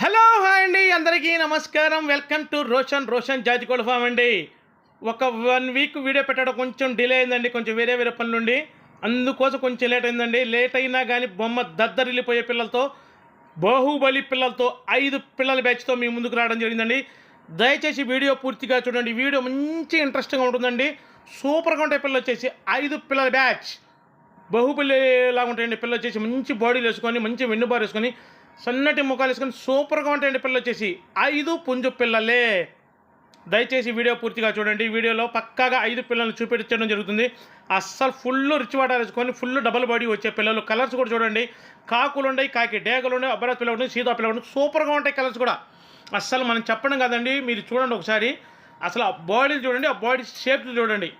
Hello hi అండి. అందరికీ నమస్కారం. Welcome to Roshan. రోషన్ జాజికోళ్ళ ఫామ్ అండి. ఒక వన్ వీక్ వీడియో పెట్టడం కొంచెం డిలే అయిందండి. కొంచెం వేరే వేరే పనులు నుండి అందుకోసం కొంచెం లేట్ అయిందండి. లేట్ అయినా కానీ బొమ్మ దద్దరిల్లిపోయే పిల్లలతో బాహుబలి పిల్లలతో ఐదు పిల్లల బ్యాచ్తో మీ ముందుకు రావడం జరిగిందండి. దయచేసి వీడియో పూర్తిగా చూడండి. వీడియో మంచి ఇంట్రెస్టింగ్గా ఉంటుందండి. సూపర్గా ఉంటాయి పిల్లలు వచ్చేసి. ఐదు పిల్లల బ్యాచ్. బాహుబలి లాగా ఉంటాయండి. పిల్లలు వచ్చేసి మంచి బాడీలు వేసుకొని మంచి వెన్నుబారు వేసుకొని సన్నటి ముఖాలు వేసుకొని సూపర్గా ఉంటాయండి పిల్లలు వచ్చేసి. ఐదు పుంజు పిల్లలే. దయచేసి వీడియో పూర్తిగా చూడండి. వీడియోలో పక్కాగా ఐదు పిల్లలు చూపెట్టడం జరుగుతుంది. అస్సలు ఫుల్ రిచ్ వాటర్ వేసుకొని ఫుల్ డబల్ బాడీ వచ్చే పిల్లలు. కలర్స్ కూడా చూడండి. కాకులు ఉన్నాయి కాకి డేగలు ఉన్నాయి అబ్బరాజ్ పిల్లలు ఉన్నాయి సీతా పిల్లలు ఉన్నాయి. సూపర్గా ఉంటాయి కలర్స్ కూడా. అస్సలు మనం చెప్పడం కదండి మీరు చూడండి ఒకసారి. అసలు ఆ బాడీలు చూడండి ఆ బాడీ షేప్ చూడండి.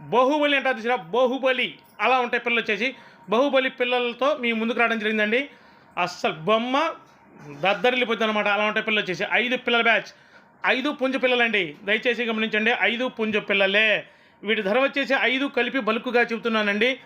బాహుబలి అంటారు చూసారా? బాహుబలి. అలా ఉంటాయి పిల్లలు వచ్చేసి. బాహుబలి పిల్లలతో మీ ముందుకు రావడం జరిగిందండి. అస్సలు బొమ్మ దద్దరిల్లిపోద్ది అనమాట అలా ఉంటాయి పిల్లలు వచ్చేసి ఐదు పిల్లల బ్యాచ్. ఐదు పుంజు పిల్లలండి. దయచేసి గమనించండి ఐదు పుంజు పిల్లలే. వీటి ధర వచ్చేసి ఐదు కలిపి బల్కుగా చెబుతున్నానండి.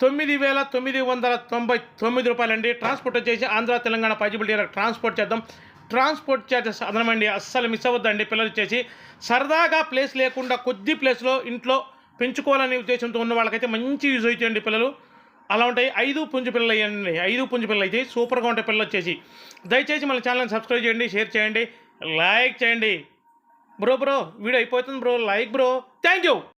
తొమ్మిది వేల తొమ్మిది వందల తొంభై తొమ్మిది రూపాయలండి. ట్రాన్స్పోర్ట్ వచ్చేసి ఆంధ్ర తెలంగాణ పాజిబిలిటీ ట్రాన్స్పోర్ట్ చేద్దాం. ట్రాన్స్పోర్ట్ ఛార్జెస్ అదనమండి అస్సలు మిస్ అవ్వద్దండి పిల్లలు వచ్చేసి. సరదాగా ప్లేస్ లేకుండా కొద్ది ప్లేస్లో ఇంట్లో పెంచుకోవాలనే ఉద్దేశంతో ఉన్న వాళ్ళకైతే మంచి యూజ్ అవుతాయండి పిల్లలు. అలా ఉంటాయి. ఐదు పుంజు పిల్లలు అయ్యండి. ఐదు పుంజు పిల్లలు అయితే సూపర్గా ఉంటాయి పిల్లలు వచ్చేసి. దయచేసి మన ఛానల్ని సబ్స్క్రైబ్ చేయండి షేర్ చేయండి లైక్ చేయండి. బ్రో బ్రో వీడియో అయిపోతుంది bro. Like bro. Thank you.